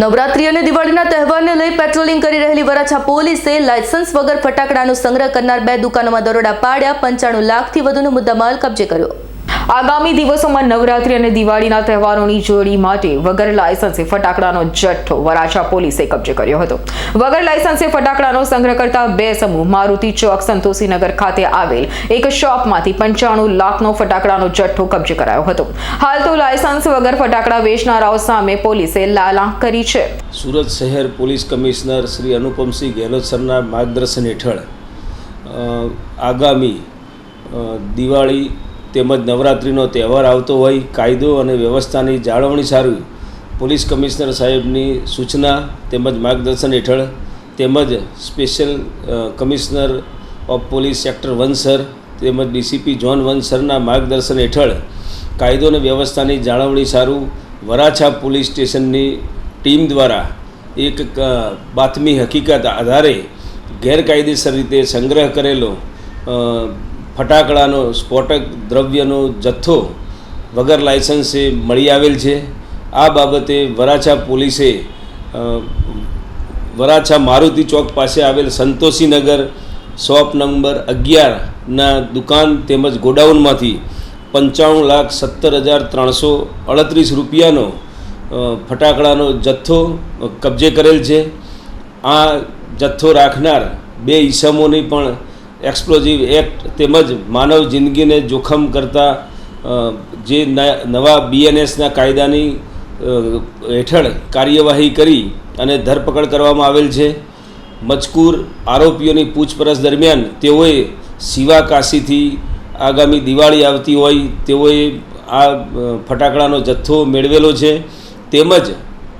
નવરાત્રી અને દિવાળીના તહેવારને લઈ પેટ્રોલિંગ કરી રહેલી વરાછા પોલીસે લાયસન્સ વગર ફટાકડાનો સંગ્રહ કરનાર બે દુકાનોમાં દરોડા પાડ્યા, પંચાણું લાખથી વધુનો મુદ્દામાલ કબજે કર્યો. આગામી દિવસોમાં નવરાત્રી અને દિવાળીના તહેવારોની જોડી માટે વગર લાયસન્સે ફટાકડાનો જથ્થો વરાછા પોલીસે કબજે કર્યો હતો. વગર લાયસન્સે ફટાકડાનો સંગ્રહ કરતા બે સમૂહ, મારુતિ ચોક, સંતોષીનગર ખાતે આવેલ એક શોપમાંથી પંચાણું લાખનો ફટાકડાનો જથ્થો કબજે કરાયો હતો. હાલ તો લાયસન્સ વગર ફટાકડા વેચનારાઓ સામે પોલીસે લાલાંક કરી છે. સુરત શહેર પોલીસ કમિશનર શ્રી અનુપમસિંહ ગેહલોત સરના માર્ગદર્શન હેઠળ આગામી દિવાળી તેમજ નવરાત્રિનો તહેવાર આવતો હોય, કાયદો અને વ્યવસ્થાની જાળવણી સારું પોલીસ કમિશનર સાહેબની સૂચના તેમજ માર્ગદર્શન હેઠળ તેમજ special commissioner of police sector one sir તેમજ ડીસીપી જોન વન સરના માર્ગદર્શન હેઠળ કાયદો અને વ્યવસ્થાની જાળવણી સારું, વરાછા પોલીસ સ્ટેશનની ટીમ દ્વારા એક બાતમી હકીકત આધારે ગેરકાયદેસર રીતે સંગ્રહ કરેલો ફટાકડાનો, સ્ફોટક દ્રવ્યનો જથ્થો વગર લાયસન્સે મળી આવેલ છે. આ બાબતે વરાછા પોલીસે વરાછા મારુતિ ચોક પાસે આવેલ સંતોષીનગર શોપ નંબર અગિયારના દુકાન તેમજ ગોડાઉનમાંથી પંચાણું લાખ સત્તર હજાર ત્રણસો અડત્રીસ રૂપિયાનો ફટાકડાનો જથ્થો કબજે કરેલ છે. આ જથ્થો રાખનાર બે ઈસમોની પણ એક્સપ્લોઝિવ એક્ટ તેમજ માનવ જિંદગીને જોખમ કરતા જે નવા બીએનએસના કાયદાની હેઠળ કાર્યવાહી કરી અને ધરપકડ કરવામાં આવેલ છે. મજકૂર આરોપીઓની પૂછપરછ દરમિયાન તેઓએ શિવા કાશીથી આગામી દિવાળી આવતી હોય તેઓએ આ ફટાકડાનો જથ્થો મેળવેલો છે. તેમજ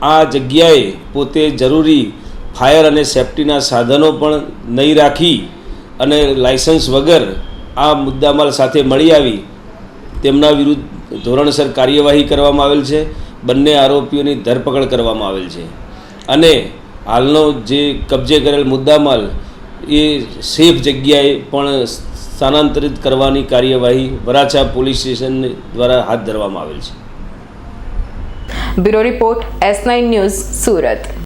આ જગ્યાએ પોતે જરૂરી ફાયર અને સેફટીના સાધનો પણ નહીં રાખી અને લાયસન્સ વગર આ મુદ્દામાલ સાથે મળી આવી, તેમના વિરુદ્ધ ધોરણસર કાર્યવાહી કરવામાં આવેલ છે, બંને આરોપીઓની ધરપકડ કરવામાં આવેલ છે. અને હાલનો જે કબજે કરેલ મુદ્દામાલ, એ સેફ જગ્યાએ પણ સ્થાનાંતરિત કરવાની કાર્યવાહી વરાછા પોલીસ સ્ટેશન દ્વારા હાથ ધરવામાં આવેલ છે. Bureau report S nine news Surat.